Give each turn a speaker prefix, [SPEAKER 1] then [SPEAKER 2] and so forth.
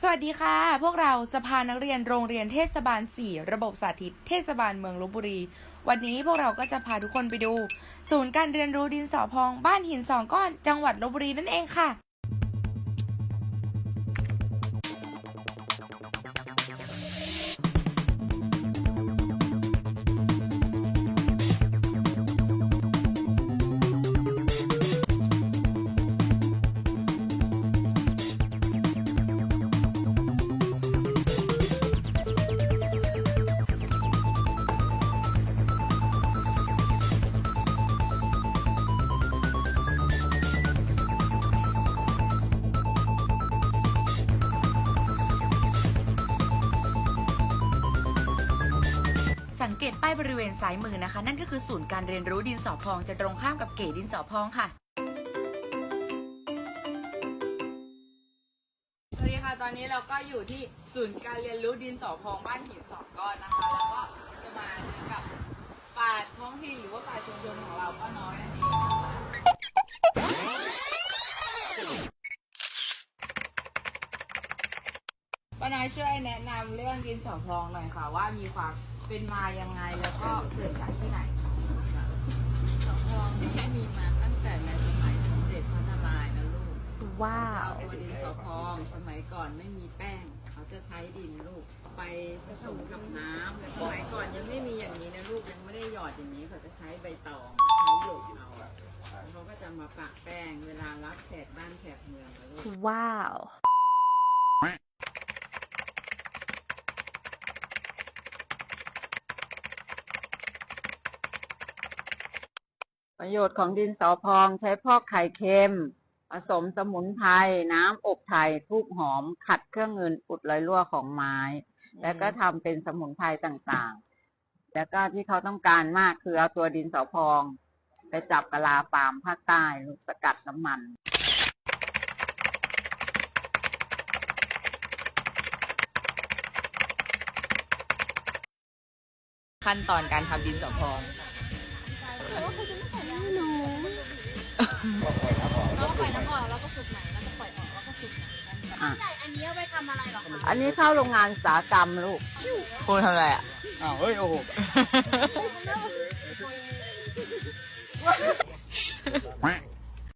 [SPEAKER 1] สวัสดีค่ะ พวกเราสภานักเรียนโรงเรียนเทศบาล 4 ระบบสาธิต เทศบาลเมืองลบบุรี วันนี้พวกเราก็จะพาทุกคนไปดู ศูนย์การเรียนรู้ดินสอพอง บ้านหินสองก้อนจังหวัดลบบุรีนั่นเองค่ะ สังเกตป้ายบริเวณซ้ายมือนะคะ นั่นก็คือศูนย์การเรียนรู้ดินสอพองจะตรงข้ามกับเก๋ดินสอพองค่ะ
[SPEAKER 2] สวัสดีค่ะ ตอนนี้เราก็อยู่ที่ศูนย์การเรียนรู้ดินสอพองบ้านหินสองก้อนนะคะ แล้วก็จะมาเจอกับป่าท้องถิ่นหรือว่าป่าชุมชนของเราก็น้อยนั่นเองป้าน้อยช่วยแนะนำเรื่องดินสอพองหน่อยค่ะ ว่ามีความ เป็นมายังไงแล้วก็เกิดจากที่ไหนคะ
[SPEAKER 3] สองทองนี่มีมาตั้งแต่ในสมัยสมเด็จพระนารายณ์นะลูก
[SPEAKER 1] ว้า
[SPEAKER 3] จะเอา
[SPEAKER 1] ว
[SPEAKER 3] ตัวดินสอพอง สมัยก่อนไม่มีแป้ง เขาจะใช้ดินลูก ไปผสมกับน้ำสมัยก่อนยังไม่มีอย่างนี้นะลูกยังไม่ได้หยอดอย่างนี้เขาจะใช้ใบตองใช้หยกเอาแล้วเขาก็จะมาปะแป้งเวลารับแขกบ้านแขกเมืองนะลูก
[SPEAKER 1] ว้าว
[SPEAKER 4] ประโยชน์ของดินสอพองใช้พอกไข่เค็ม ผสมสมุนไพรน้ำอบไทยทูบหอม ขัดเครื่องเงินอุดรอยรั่วของไม้ แล้วก็ทำเป็นสมุนไพรต่างๆ แล้วก็ที่เขาต้องการมากคือเอาตัวดินสอพอง ไปจับกะลาปาล์มภาคใต้ลูกสกัดน้ำมัน
[SPEAKER 2] ขั้นตอนการทำดินสอพอง
[SPEAKER 5] เราก็ปล่อยน้ำออกแล้วก็ฝึกใหม่แล้วก็ปล่อยออกแล้วก็ฝึกใหม่
[SPEAKER 4] อะ
[SPEAKER 5] ใหญ่อันนี้เอาไปทำอะไรหรอคะ
[SPEAKER 4] อันนี้เข้าโรงงานอุตสาหกรรมลูก
[SPEAKER 2] ครูทำอะไรอะ
[SPEAKER 6] อ้าวเฮ้ยโอ้โห